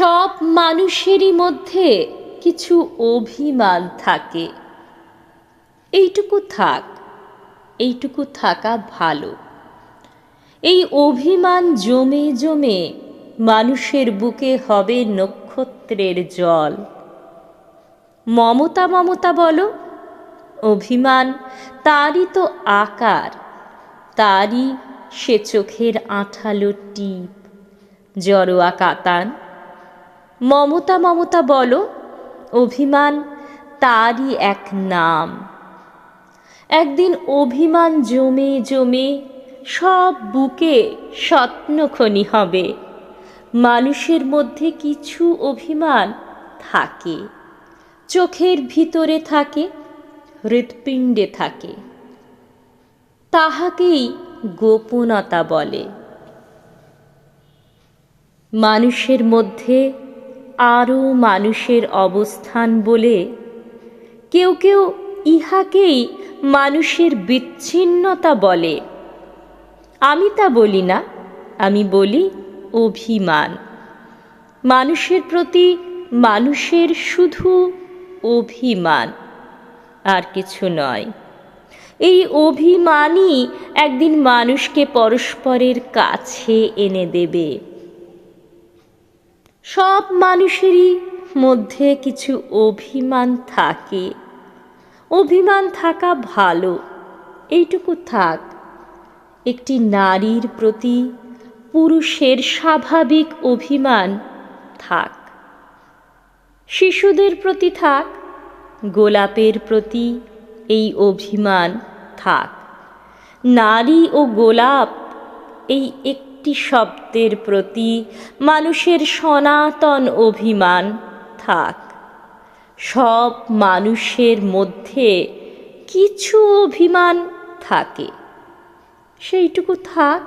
সব মানুষেরই মধ্যে কিছু অভিমান থাকে। এইটুকু থাক, এইটুকু থাকা ভালো। এই অভিমান জমে জমে মানুষের বুকে হবে নক্ষত্রের জল। মমতা মমতা বলো, অভিমান তারই তো আকার, তারই সে চোখের আঠালো টিপ। জড়োয়া কাতান মমতা মমতা বলো, অভিমান তারই এক নাম। একদিন অভিমান জমে জমে সব বুকে স্বপ্নখনি হবে। মানুষের মধ্যে কিছু অভিমান থাকে, চোখের ভিতরে থাকে, হৃৎপিণ্ডে থাকে। তাহাকেই গোপনতা বলে। মানুষের মধ্যে আরও মানুষের অবস্থান বলে কেউ কেউ ইহাকেই মানুষের বিচ্ছিন্নতা বলে। আমি তা বলি না, আমি বলি অভিমান। মানুষের প্রতি মানুষের শুধু অভিমান, আর কিছু নয়। এই অভিমানই একদিন মানুষকে পরস্পরের কাছে এনে দেবে। সব মানুষেরই মধ্যে কিছু অভিমান থাকে। অভিমান থাকা ভালো, এইটুকু থাক। একটি নারীর প্রতি পুরুষের স্বাভাবিক অভিমান থাক। শিশুদের প্রতি থাক, গোলাপের প্রতি এই অভিমান থাক। নারী ও গোলাপ এই একটি শব্দের প্রতি মানুষের সনাতন অভিমান থাক। সব মানুষের মধ্যে কিছু অভিমান থাকে। সেইটুকু থাক।